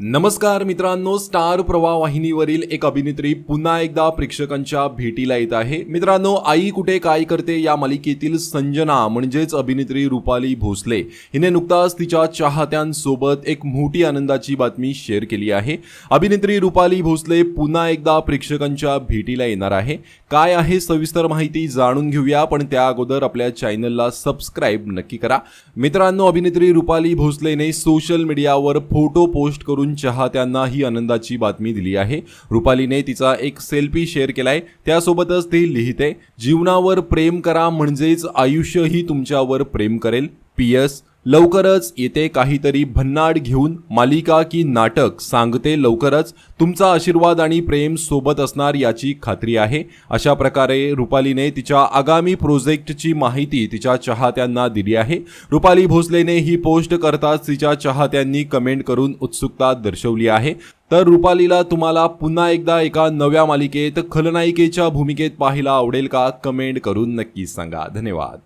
नमस्कार मित्रांनो स्टार प्रवाह वाहिनीवरील एक अभिनेत्री पुन्हा एकदा प्रेक्षकांच्या भेटीला येत आहे. मित्रांनो आई कुठे काय करते या मालिकेतील संजना म्हणजेच अभिनेत्री रुपाली भोसले हिने नुकताच तिच्या चाहत्यांसोबत एक मोठी आनंदाची बातमी शेअर केली आहे. अभिनेत्री रुपाली भोसले पुन्हा एकदा प्रेक्षकांच्या भेटीला येणार आहे. काय आहे सविस्तर माहिती जाणून घेऊया पण त्या अगोदर आपल्या चॅनलला सबस्क्राईब नक्की करा. मित्रांनो अभिनेत्री रुपाली भोसलेने सोशल मीडियावर फोटो पोस्ट करून चाहत्यांना ही आनंदाची बातमी दिली आहे. रुपालीने तिचा एक सेल्फी शेअर केलाय. त्यासोबतच ती लिहिते जीवनावर प्रेम करा म्हणजेच आयुष्यही तुमच्यावर प्रेम करेल. पी एस लवकरच येते काहीतरी भन्नाड घेऊन मालिका की नाटक सांगते लवकरच. तुमचा आशीर्वाद आणि प्रेम सोबत असणार याची खात्री आहे. अशा प्रकारे रुपालीने तिच्या आगामी प्रोजेक्टची माहिती तिच्या चाहत्यांना दिली आहे. रुपाली भोसलेने ही पोस्ट करताच तिच्या चाहत्यांनी कमेंट करून उत्सुकता दर्शवली आहे. तर रुपालीला तुम्हाला पुन्हा एकदा एका नव्या मालिकेत खलनायिकेच्या भूमिकेत पाहायला आवडेल का? कमेंट करून नक्की सांगा. धन्यवाद.